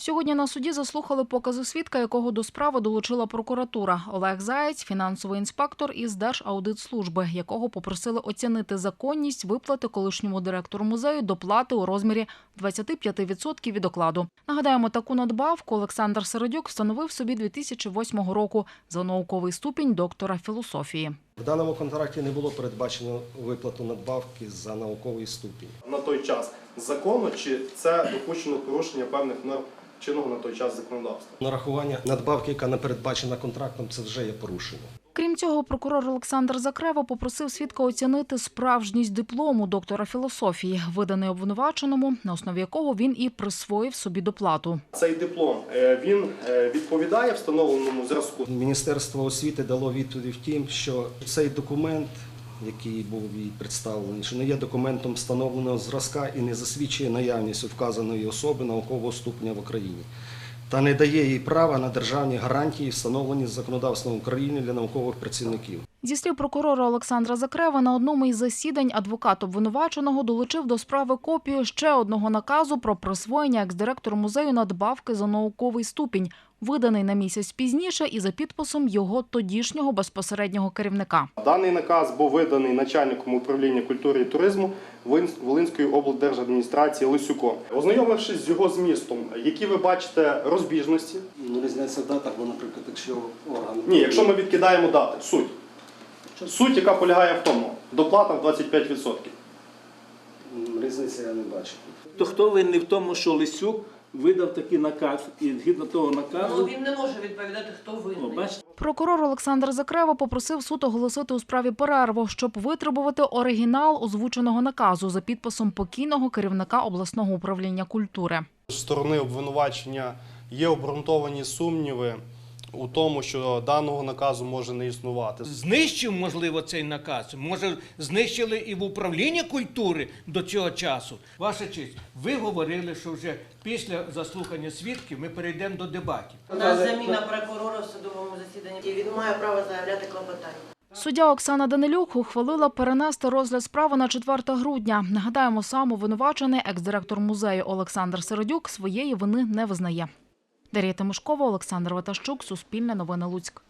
Сьогодні на суді заслухали покази свідка, якого до справи долучила прокуратура. Олег Заєць, фінансовий інспектор із Держаудитслужби, якого попросили оцінити законність виплати колишньому директору музею доплати у розмірі 25% від окладу. Нагадаємо, таку надбавку Олександр Середюк встановив собі 2008 року за науковий ступінь доктора філософії. В даному контракті не було передбачено виплату надбавки за науковий ступінь. на той час закону, чи це допущено порушення певних норм чинного на той час законодавства. Нарахування надбавки, яка не передбачена контрактом, це вже є порушення. Крім цього, прокурор Олександр Закрева попросив свідка оцінити справжність диплому доктора філософії, виданий обвинуваченому, на основі якого він і присвоїв собі доплату. Цей диплом е, він е, відповідає встановленому зразку. Міністерство освіти дало відповідь в тім, що цей документ, який був їй представлений, що не є документом встановленого зразка і не засвідчує наявність вказаної особи наукового ступеня в Україні. Та не дає їй права на державні гарантії, встановлені законодавством України для наукових працівників. Зі слів прокурора Олександра Закрева, на одному із засідань адвокат обвинуваченого долучив до справи копію ще одного наказу про присвоєння екс-директору музею надбавки за науковий ступінь, виданий на місяць пізніше і за підписом його тодішнього безпосереднього керівника. Даний наказ був виданий начальником управління культури і туризму Волинської облдержадміністрації Лисюком. Ознайомившись з його змістом, які ви бачите розбіжності? Ну, різниця в датах, бо, наприклад, якщо орган... Ні, якщо ми відкидаємо дати, суть. Суть, яка полягає в тому, доплата в 25%. Різниці я не бачу. То хто винний в тому, що Лисюк видав такий наказ, і згідно того Ну, наказу, він не може відповідати, хто о, винний. бачите, Прокурор Олександр Закрева попросив суд оголосити у справі перерву, щоб витребувати оригінал озвученого наказу за підписом покійного керівника обласного управління культури. З сторони обвинувачення є обґрунтовані сумніви у тому, що даного наказу може не існувати. знищив, можливо, цей наказ. Може, знищили і в управлінні культури до цього часу. Ваша честь, ви говорили, що вже після заслухання свідків ми перейдемо до дебатів. У нас заміна прокурора в судовому засіданні. І він має право заявляти клопотання. Суддя Оксана Данилюк ухвалила перенести розгляд справи на 4 грудня. Нагадаємо, сам обвинувачений екс-директор музею Олександр Середюк своєї вини не визнає. Дар'я Тимошкова, Олександр Ватащук, Суспільне новини Луцьк.